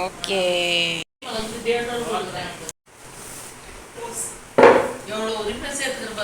Okay எவ்வளோ refresh எடுத்துருப்பா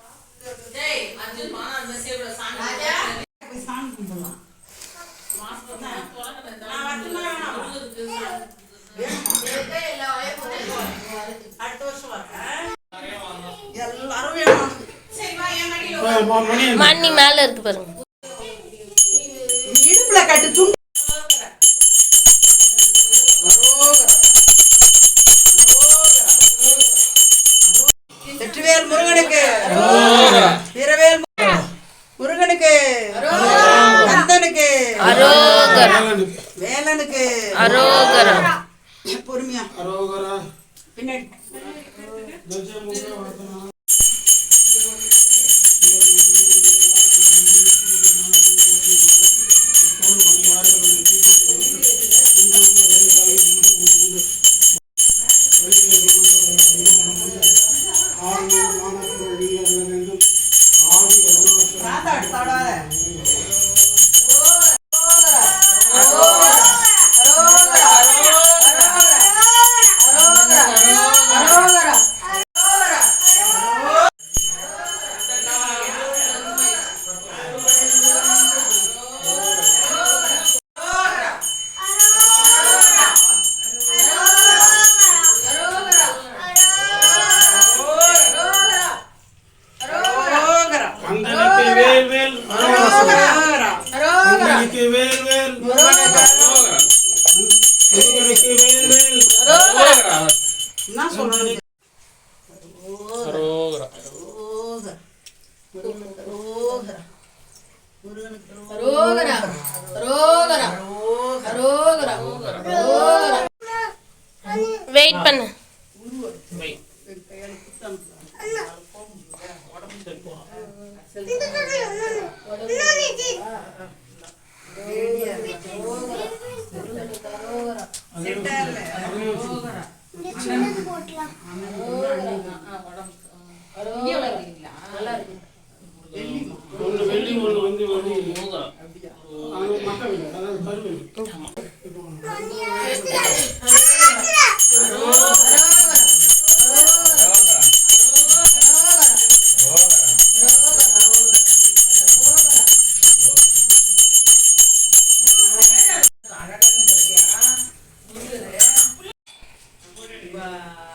மண்ணி மேல இருக்கு பாருங்க. இடுப்புல கட்டு துண்டு. வெற்றிவேல் முருகனுக்கு. வீரவேல் முருகனுக்கு. கந்தனுக்கு வேலனுக்கு. அரோகரா. पूर्णिया अरोगरा पिनेट दोजे मुगरा वर्तमान அரோகரா கந்தனுக்கு வேல் வேல். முருகனுக்கு வேல் என்ன 와.